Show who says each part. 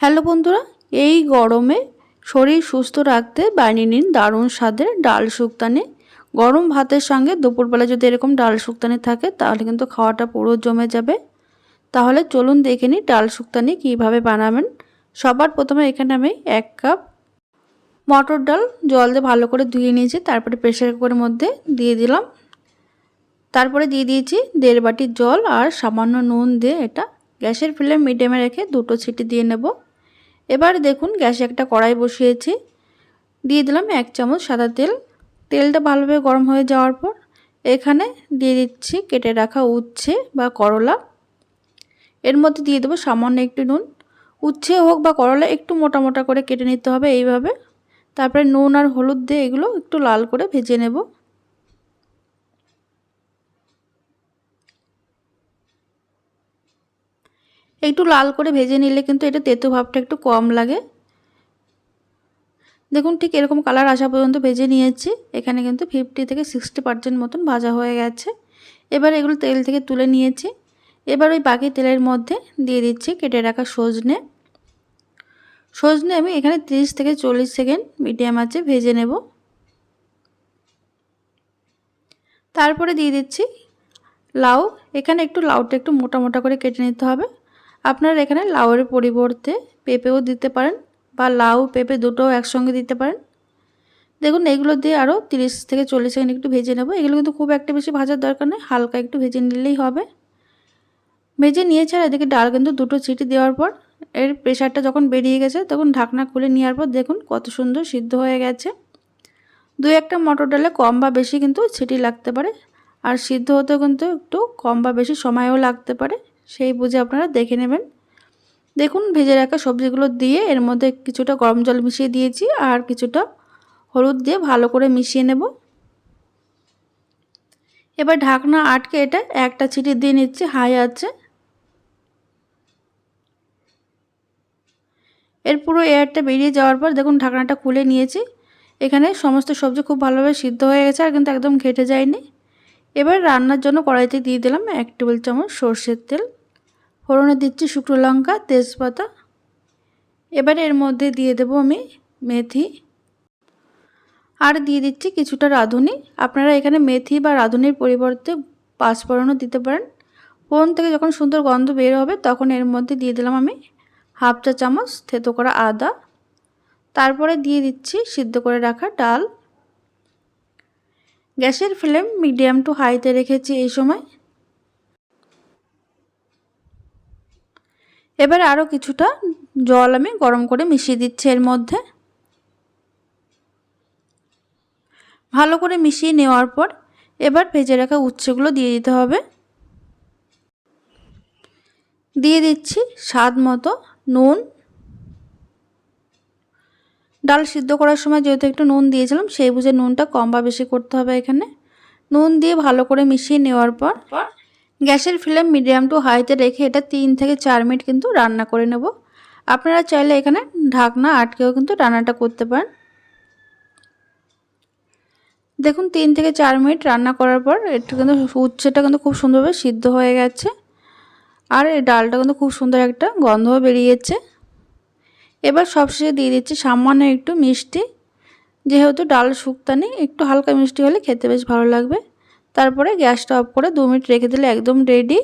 Speaker 1: Hello বন্ধুরা, এই গরমে শরীর সুস্থ রাখতে বানিয়ে নিন দারুণ স্বাদের ডাল শুক্তানি। গরম ভাতের সঙ্গে দুপুরবেলা যদি এরকম ডাল শুক্তানি থাকে, তাহলে কিন্তু খাওয়াটা পুরো জমে যাবে। তাহলে চলুন দেখে নিই ডাল শুক্তানি কীভাবে বানাবেন। সবার প্রথমে এখানে আমি এক কাপ মটর ডাল জল দিয়ে ভালো করে ধুয়ে নিয়েছি, তারপরে প্রেশার কুকারের মধ্যে দিয়ে দিলাম। তারপরে দিয়ে দিয়েছি দেড় বাটির জল আর সামান্য নুন দিয়ে এটা গ্যাসের ফ্লেম মিডিয়ামে রেখে দুটো ছিটি দিয়ে নেব। এবার দেখুন গ্যাসে একটা কড়াই বসিয়েছি। দিয়ে দিলাম এক চামচ সাদা তেল। তেলটা ভালোভাবে গরম হয়ে যাওয়ার পর এখানে দিয়ে দিচ্ছি কেটে রাখা উচ্ছে বা করলা। এর মধ্যে দিয়ে দেবো সামান্য একটু নুন। উচ্ছে হোক বা করলা একটু মোটা মোটা করে কেটে নিতে হবে এইভাবে। তারপরে নুন আর হলুদ দিয়ে এগুলো একটু লাল করে ভেজে নেব। একটু লাল করে ভেজে নিলে কিন্তু এটা তেতো ভাবটা একটু কম লাগে। দেখুন ঠিক এরকম কালার আসা পর্যন্ত ভেজে নিয়েছি। এখানে কিন্তু ফিফটি থেকে সিক্সটি পার্সেন্ট মতন ভাজা হয়ে গেছে। এবার এগুলো তেল থেকে তুলে নিয়েছি। এবার ওই বাকি তেলের মধ্যে দিয়ে দিচ্ছি কেটে রাখা সজনে। সজনে আমি এখানে 30 থেকে চল্লিশ সেকেন্ড মিডিয়াম আছে ভেজে নেব। তারপরে দিয়ে দিচ্ছি লাউ। এখানে একটু লাউটা একটু মোটা মোটা করে কেটে নিতে হবে। আপনারা এখানে লাউয়ের পরিবর্তে পেঁপেও দিতে পারেন বা লাউ, পেঁপে দুটোও একসঙ্গে দিতে পারেন। দেখুন, এগুলো দিয়ে আরও তিরিশ থেকে চল্লিশ সেকেন্ড একটু ভেজে নেব। এগুলো কিন্তু খুব একটা বেশি ভাজার দরকার নেই হালকা একটু ভেজে নিলেই হবে। ভেজে নিয়েছে আর এদিকে ডাল কিন্তু দুটো চিটি দেওয়ার পর এর প্রেশারটা যখন বেরিয়ে গেছে, তখন ঢাকনা খুলে নেওয়ার পর দেখুন কত সুন্দর সিদ্ধ হয়ে গেছে। দু একটা মটর ডালে কম বা বেশি কিন্তু ছিটি লাগতে পারে, আর সিদ্ধ হতেও কিন্তু একটু কম বা বেশি সময়ও লাগতে পারে। সেই বুঝে আপনারা দেখে নেবেন। দেখুন, ভেজে রাখা সবজিগুলো দিয়ে এর মধ্যে কিছুটা গরম জল মিশিয়ে দিয়েছি আর কিছুটা হলুদ দিয়ে ভালো করে মিশিয়ে নেব। এবার ঢাকনা আটকে এটা একটা ছিটি দিয়ে নিচ্ছি, হাই আছে। এর পুরো এয়ারটা বেরিয়ে যাওয়ার পর দেখুন, ঢাকনাটা খুলে নিয়েছি। এখানে সমস্ত সবজি খুব ভালোভাবে সিদ্ধ হয়ে গেছে আর কিন্তু একদম ঘেটে যায়নি। এবার রান্নার জন্য কড়াইতে দিয়ে দিলাম এক টেবিল চামচ সর্ষের তেল। ফোড়নে দিচ্ছি শুকনো লঙ্কা, তেজপাতা। এবার এর মধ্যে দিয়ে দেব আমি মেথি। আর দিয়ে দিচ্ছি কিছুটা রাঁধুনি। আপনারা এখানে মেথি বা রাঁধুনির পরিবর্তে পাঁচফোড়নও দিতে পারেন। ফোড়ন থেকে যখন সুন্দর গন্ধ বের হবে, তখন এর মধ্যে দিয়ে দিলাম আমি হাফ চা চামচ থেতো করা আদা। তারপরে দিয়ে দিচ্ছি সিদ্ধ করে রাখা ডাল। গ্যাসের ফ্লেম মিডিয়াম টু হাইতে রেখেছি এই সময়। এবার আরও কিছুটা জল আমি গরম করে মিশিয়ে দিচ্ছি এর মধ্যে। ভালো করে মিশিয়ে নেওয়ার পর এবার ভেজে রাখা উচ্ছেগুলো দিয়ে দিতে হবে। দিয়ে দিচ্ছি স্বাদ মতো নুন। ডাল সিদ্ধ করার সময় যেহেতু একটু নুন দিয়েছিলাম, সেই বুঝে নুনটা কম বা বেশি করতে হবে এখানে। নুন দিয়ে ভালো করে মিশিয়ে নেওয়ার পর গ্যাসের ফ্লেম মিডিয়াম টু হাইতে রেখে এটা তিন থেকে চার মিনিট কিন্তু রান্না করে নেব। আপনারা চাইলে এখানে ঢাকনা আটকেও কিন্তু রান্নাটা করতে পারেন। দেখুন, তিন থেকে চার মিনিট রান্না করার পর একটু কিন্তু উচ্ছেটা কিন্তু খুব সুন্দরভাবে সিদ্ধ হয়ে গেছে। আর এই ডালটা কিন্তু খুব সুন্দর একটা গন্ধও বেরিয়েছে। এবার সবশেষে দিয়ে দিচ্ছি সামান্য একটু মিষ্টি। যেহেতু ডাল শুক্তানি, একটু হালকা মিষ্টি হলে খেতে বেশ ভালো লাগবে। তারপরে গ্যাসটা অফ করে দু মিনিট রেখে দিলে একদম রেডি